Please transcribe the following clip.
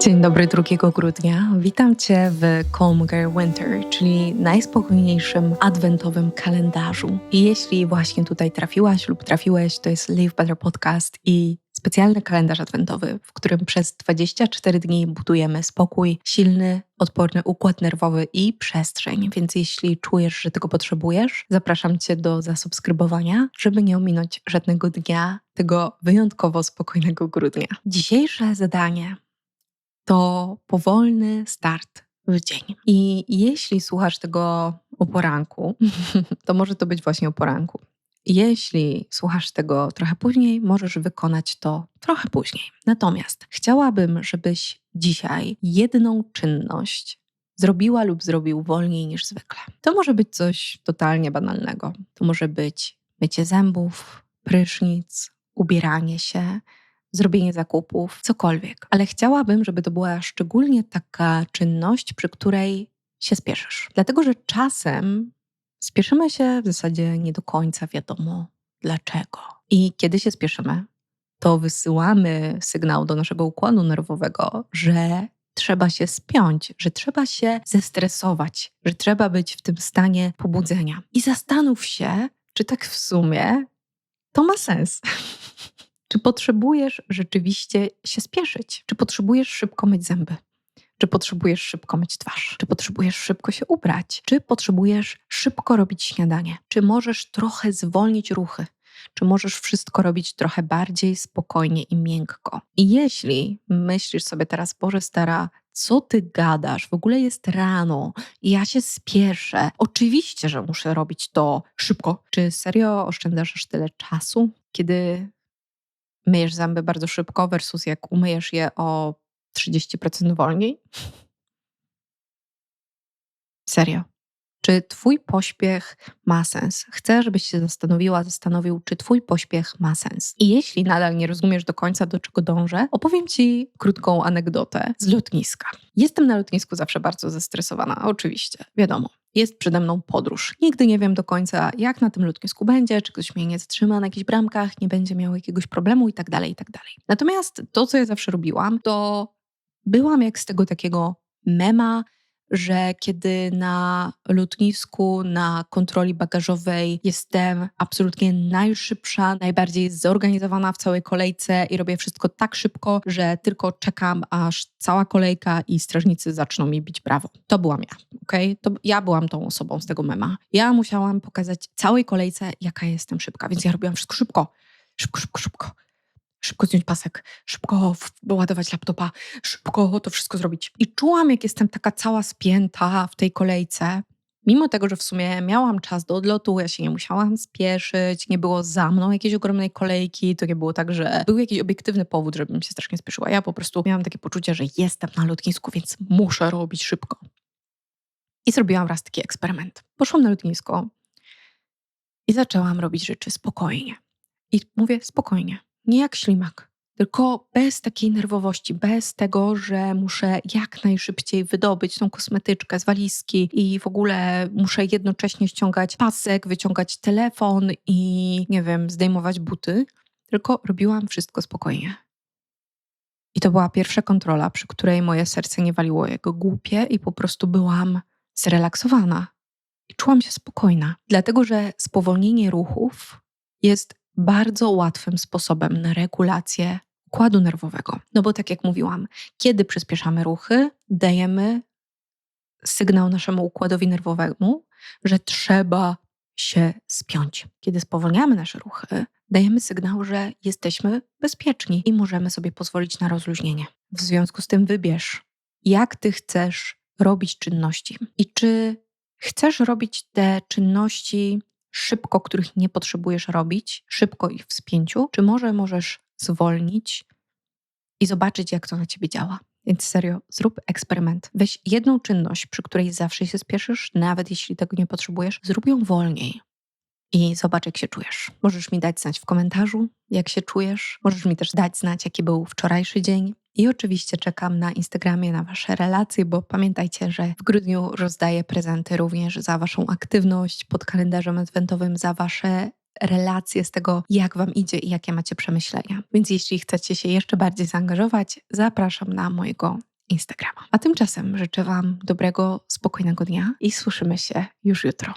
Dzień dobry 2 grudnia. Witam Cię w Calmer Winter, czyli najspokojniejszym adwentowym kalendarzu. I jeśli właśnie tutaj trafiłaś lub trafiłeś, to jest Live Better Podcast i specjalny kalendarz adwentowy, w którym przez 24 dni budujemy spokój, silny, odporny układ nerwowy i przestrzeń. Więc jeśli czujesz, że tego potrzebujesz, zapraszam Cię do zasubskrybowania, żeby nie ominąć żadnego dnia tego wyjątkowo spokojnego grudnia. Dzisiejsze zadanie to powolny start w dzień. I jeśli słuchasz tego o poranku, to może to być właśnie o poranku. Jeśli słuchasz tego trochę później, możesz wykonać to trochę później. Natomiast chciałabym, żebyś dzisiaj jedną czynność zrobiła lub zrobił wolniej niż zwykle. To może być coś totalnie banalnego. To może być mycie zębów, prysznic, ubieranie się, zrobienie zakupów, cokolwiek. Ale chciałabym, żeby to była szczególnie taka czynność, przy której się spieszysz. Dlatego, że czasem spieszymy się w zasadzie nie do końca wiadomo dlaczego. I kiedy się spieszymy, to wysyłamy sygnał do naszego układu nerwowego, że trzeba się spiąć, że trzeba się zestresować, że trzeba być w tym stanie pobudzenia. I zastanów się, czy tak w sumie to ma sens. Czy potrzebujesz rzeczywiście się spieszyć? Czy potrzebujesz szybko myć zęby? Czy potrzebujesz szybko myć twarz? Czy potrzebujesz szybko się ubrać? Czy potrzebujesz szybko robić śniadanie? Czy możesz trochę zwolnić ruchy? Czy możesz wszystko robić trochę bardziej spokojnie i miękko? I jeśli myślisz sobie teraz, Boże stara, co ty gadasz? W ogóle jest rano i ja się spieszę. Oczywiście, że muszę robić to szybko. Czy serio oszczędzasz tyle czasu, kiedy myjesz zęby bardzo szybko versus jak umyjesz je o 30% wolniej? Serio. Czy Twój pośpiech ma sens? Chcę, żebyś się zastanowiła, zastanowił, czy Twój pośpiech ma sens. I jeśli nadal nie rozumiesz do końca, do czego dążę, opowiem Ci krótką anegdotę z lotniska. Jestem na lotnisku zawsze bardzo zestresowana, oczywiście, wiadomo. Jest przede mną podróż. Nigdy nie wiem do końca, jak na tym lotnisku będzie, czy ktoś mnie nie zatrzyma na jakichś bramkach, nie będzie miał jakiegoś problemu i tak dalej, i tak. Natomiast to, co ja zawsze robiłam, to byłam jak z tego takiego mema, że kiedy na lotnisku, na kontroli bagażowej jestem absolutnie najszybsza, najbardziej zorganizowana w całej kolejce i robię wszystko tak szybko, że tylko czekam, aż cała kolejka i strażnicy zaczną mi bić brawo. To byłam ja, okej? Okay? To ja byłam tą osobą z tego mema. Ja musiałam pokazać całej kolejce, jaka jestem szybka, więc ja robiłam wszystko szybko. Szybko, szybko, szybko szybko zdjąć pasek, szybko ładować laptopa, szybko to wszystko zrobić. I czułam, jak jestem taka cała spięta w tej kolejce. Mimo tego, że w sumie miałam czas do odlotu, ja się nie musiałam spieszyć, nie było za mną jakiejś ogromnej kolejki, to nie było tak, że był jakiś obiektywny powód, żebym się strasznie spieszyła. Ja po prostu miałam takie poczucie, że jestem na lotnisku, więc muszę robić szybko. I zrobiłam raz taki eksperyment. Poszłam na lotnisko i zaczęłam robić rzeczy spokojnie. I mówię spokojnie nie jak ślimak, tylko bez takiej nerwowości, bez tego, że muszę jak najszybciej wydobyć tą kosmetyczkę z walizki i w ogóle muszę jednocześnie ściągać pasek, wyciągać telefon i nie wiem, zdejmować buty, tylko robiłam wszystko spokojnie. I to była pierwsza kontrola, przy której moje serce nie waliło jego głupie i po prostu byłam zrelaksowana i czułam się spokojna, dlatego że spowolnienie ruchów jest bardzo łatwym sposobem na regulację układu nerwowego. No bo tak jak mówiłam, kiedy przyspieszamy ruchy, dajemy sygnał naszemu układowi nerwowemu, że trzeba się spiąć. Kiedy spowolniamy nasze ruchy, dajemy sygnał, że jesteśmy bezpieczni i możemy sobie pozwolić na rozluźnienie. W związku z tym wybierz, jak ty chcesz robić czynności i czy chcesz robić te czynności szybko, których nie potrzebujesz robić, szybko i w spięciu, czy może możesz zwolnić i zobaczyć, jak to na ciebie działa. Więc serio, zrób eksperyment. Weź jedną czynność, przy której zawsze się spieszysz, nawet jeśli tego nie potrzebujesz, zrób ją wolniej i zobacz, jak się czujesz. Możesz mi dać znać w komentarzu, jak się czujesz. Możesz mi też dać znać, jaki był wczorajszy dzień. I oczywiście czekam na Instagramie na Wasze relacje, bo pamiętajcie, że w grudniu rozdaję prezenty również za Waszą aktywność pod kalendarzem adwentowym, za Wasze relacje z tego, jak Wam idzie i jakie macie przemyślenia. Więc jeśli chcecie się jeszcze bardziej zaangażować, zapraszam na mojego Instagrama. A tymczasem życzę Wam dobrego, spokojnego dnia i słyszymy się już jutro.